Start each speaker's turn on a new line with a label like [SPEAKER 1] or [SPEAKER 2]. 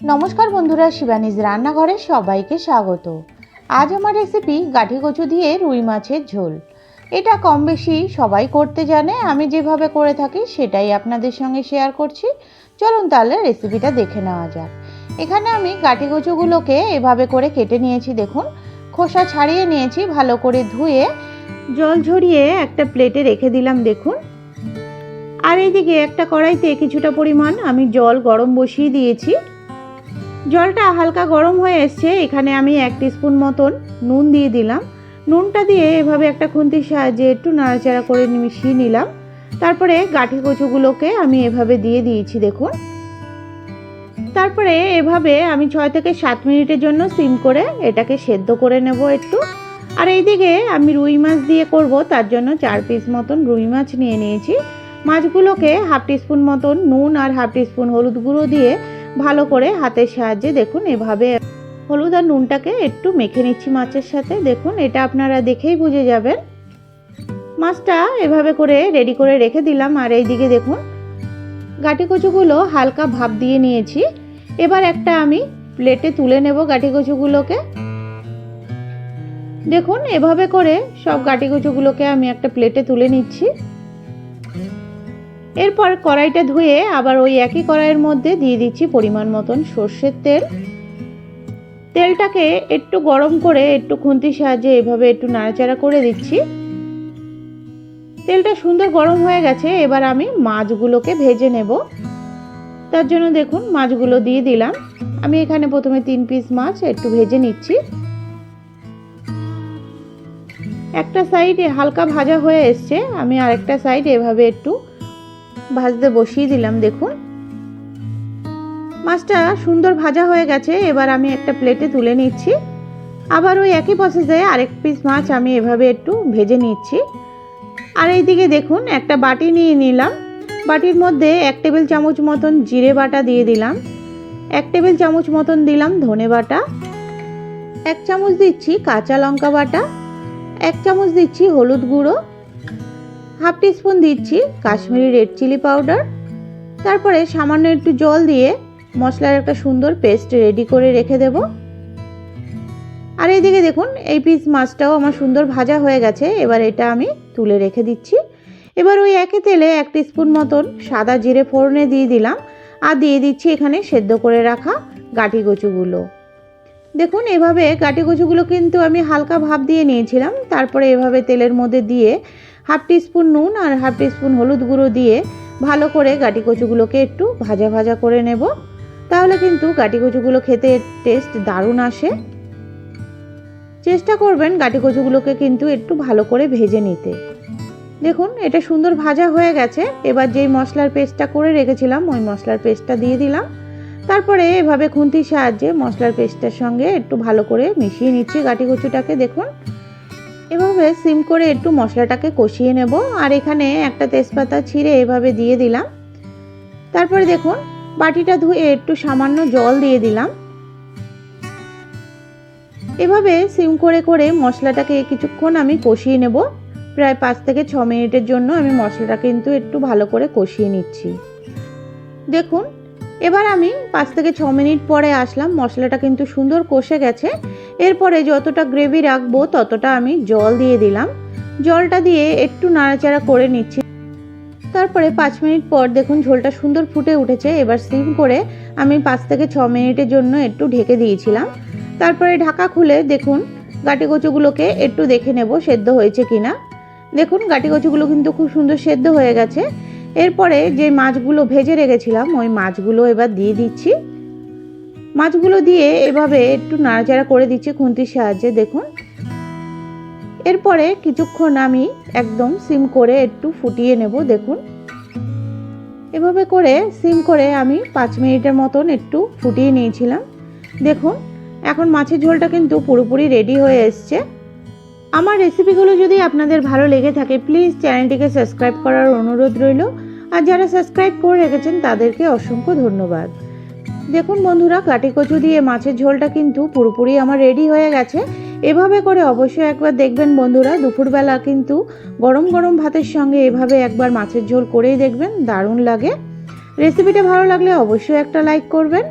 [SPEAKER 1] নমস্কার বন্ধুরা, শিবানীজ রান্নাঘরে সবাইকে স্বাগত। আজ আমার রেসিপি গাঠি কচু দিয়ে রুই মাছের ঝোল। এটা কম বেশি সবাই করতে জানে, আমি যেভাবে করে থাকি সেটাই আপনাদের সঙ্গে শেয়ার করছি। চলুন তাহলে রেসিপিটা দেখে নেওয়া যাক। এখানে আমি গাঠি কচুগুলোকে এভাবে করে কেটে নিয়েছি, দেখুন। খোসা ছাড়িয়ে নিয়েছি, ভালো করে ধুয়ে জল ঝরিয়ে একটা প্লেটে রেখে দিলাম, দেখুন। আর এইদিকে একটা কড়াইতে কিছুটা পরিমাণ আমি জল গরম বসিয়ে দিয়েছি। জলটা হালকা গরম হয়ে এসছে, এখানে আমি এক স্পুন মতন নুন দিয়ে দিলাম। নুনটা দিয়ে এভাবে একটা খুন্তির সাহায্যে একটু নাড়াচাড়া করে মিশিয়ে নিলাম। তারপরে গাঠি কচুগুলোকে আমি এভাবে দিয়ে দিয়েছি, দেখুন। তারপরে এভাবে আমি ছয় থেকে সাত মিনিটের জন্য সিম করে এটাকে সেদ্ধ করে নেব একটু। আর এইদিকে আমি রুই মাছ দিয়ে করব, তার জন্য চার পিস মতন রুই মাছ নিয়ে নিয়েছি। মাছগুলোকে হাফ টিস্পুন মতন নুন আর হাফ টিস্পুন হলুদ গুঁড়ো দিয়ে ভালো করে হাতের সাহায্যে দেখুন এভাবে হলুদ আর নুনটাকে একটু মেখে নিচ্ছি মাছের সাথে। দেখুন, এটা আপনারা দেখেই বুঝে যাবেন। মাছটা এভাবে করে রেডি করে রেখে দিলাম। আর এইদিকে দেখুন গাটি কচুগুলো হালকা ভাপ দিয়ে নিয়েছি। এবার একটা আমি প্লেটে তুলে নেব গাটি কচুগুলোকে দেখুন, এভাবে করে সব গাটি কচুগুলোকে আমি একটা প্লেটে তুলে নিচ্ছি। এরপর কড়াইটা ধুয়ে আবার ওই একই কড়াইয়ের মধ্যে দিয়ে দিচ্ছি পরিমাণ মতন সর্ষের তেল। তেলটাকে একটু গরম করে একটু খুন্তির সাহায্যে এভাবে একটু নাড়াচাড়া করে দিচ্ছি। তেলটা সুন্দর গরম হয়ে গেছে, এবার আমি মাছগুলোকে ভেজে নেব। তার জন্য দেখুন মাছগুলো দিয়ে দিলাম। আমি এখানে প্রথমে তিন পিস মাছ একটু ভেজে নিচ্ছি। একটা সাইড হালকা ভাজা হয়ে এসছে, আমি আরেকটা সাইড এভাবে একটু ভাজতে বসিয়ে দিলাম, দেখুন। মাছটা সুন্দর ভাজা হয়ে গেছে, এবার আমি একটা প্লেটে তুলে নিচ্ছি। আবার ওই একই প্রসেসে আরেক পিস মাছ আমি এভাবে একটু ভেজে নিচ্ছি। আর এইদিকে দেখুন, একটা বাটি নিয়ে নিলাম। বাটির মধ্যে এক টেবিল চামচ মতন জিরে বাটা দিয়ে দিলাম। এক টেবিল চামচ মতন দিলাম ধনে বাটা। এক চামচ দিচ্ছি কাঁচা লঙ্কা বাটা। এক চামচ দিচ্ছি হলুদ গুঁড়ো। হাফ টিস্পুন দিচ্ছি কাশ্মীরি রেড চিলি পাউডার। তারপরে সামান্য একটু জল দিয়ে মশলার একটা সুন্দর পেস্ট রেডি করে রেখে দেব। আর এইদিকে দেখুন, এই পিস মাছটাও আমার সুন্দর ভাজা হয়ে গেছে, এবার এটা আমি তুলে রেখে দিচ্ছি। এবার ওই একই তেলে এক স্পুন মতন সাদা জিরে ফোড়নে দিয়ে দিলাম, আর দিয়ে দিচ্ছি এখানে সেদ্ধ করে রাখা গাঠি কচুগুলো। দেখুন, এভাবে গাঠি কচুগুলো কিন্তু আমি হালকা ভাপ দিয়ে নিয়েছিলাম, তারপরে এভাবে তেলের মধ্যে দিয়ে হাফ টিস্পুন নুন আর হাফ টিস্পুন হলুদ গুঁড়ো দিয়ে ভালো করে গাটি কচুগুলোকে একটু ভাজা ভাজা করে নেব। তাহলে কিন্তু গাটি কচুগুলো খেতে টেস্ট দারুণ আসে। চেষ্টা করবেন গাটি কচুগুলোকে কিন্তু একটু ভালো করে ভেজে নিতে। দেখুন, এটা সুন্দর ভাজা হয়ে গেছে। এবার যেই মশলার পেস্টটা করে রেখেছিলাম, ওই মশলার পেস্টটা দিয়ে দিলাম। তারপরে এভাবে খুন্তির সাহায্যে মশলার পেস্টটার সঙ্গে একটু ভালো করে মিশিয়ে নিচ্ছি গাটি কচুটাকে। দেখুন এভাবে সিম করে একটু মশলাটাকে কষিয়ে নেব। আর এখানে একটা তেজপাতা ছিঁড়ে এভাবে দিয়ে দিলাম। তারপরে দেখুন, বাটিটা ধুয়ে একটু সামান্য জল দিয়ে দিলাম। এভাবে সিম করে করে মশলাটাকে কিছুক্ষণ আমি কষিয়ে নেব। প্রায় পাঁচ থেকে ছ মিনিটের জন্য আমি মশলাটা কিন্তু একটু ভালো করে কষিয়ে নিচ্ছি। দেখুন এবার আমি পাঁচ থেকে ছ মিনিট পরে আসলাম, মশলাটা কিন্তু সুন্দর কষে গেছে। এরপরে যতটা গ্রেভি রাখব ততটা আমি জল দিয়ে দিলাম। জলটা দিয়ে একটু নাড়াচাড়া করে নিচ্ছি। তারপরে পাঁচ মিনিট পর দেখুন ঝোলটা সুন্দর ফুটে উঠেছে। এবার সিম করে আমি পাঁচ থেকে ছ মিনিটের জন্য একটু ঢেকে দিয়েছিলাম। তারপরে ঢাকা খুলে দেখুন গাটি কচুগুলোকে একটু দেখে নেব সেদ্ধ হয়েছে কিনা। দেখুন গাটি কচুগুলো কিন্তু খুব সুন্দর সেদ্ধ হয়ে গেছে। এরপরে যে মাছগুলো ভেজে রেখেছিলাম, ওই মাছগুলো এবার দিয়ে দিচ্ছি। মাছগুলো দিয়ে এভাবে একটু নাড়াচাড়া করে দিচ্ছি খুন্তির সাহায্যে, দেখুন। এরপরে কিছুক্ষণ আমি একদম সিম করে একটু ফুটিয়ে নেব, দেখুন। এভাবে করে সিম করে আমি পাঁচ মিনিটের মতন একটু ফুটিয়ে নিয়েছিলাম, দেখুন। এখন মাছের ঝোলটা কিন্তু পুরোপুরি রেডি হয়ে এসছে। আমার রেসিপিগুলো যদি আপনাদের ভালো লেগে থাকে, প্লিজ চ্যানেলটিকে সাবস্ক্রাইব করার অনুরোধ রইল। আর যারা সাবস্ক্রাইব করে রেখেছেন তাদেরকে অসংখ্য ধন্যবাদ। দেখুন বন্ধুরা কাটি কচু দিয়ে মাছের ঝোলটা কিন্তু পুরোপুরি আমার রেডি হয়ে গেছে। এভাবে করে অবশ্যই একবার দেখবেন বন্ধুরা, দুপুরবেলা কিন্তু গরম গরম ভাতের সঙ্গে এভাবে একবার মাছের ঝোল করেই দেখবেন, দারুণ লাগে। রেসিপিটা ভালো লাগলে অবশ্যই একটা লাইক করবেন।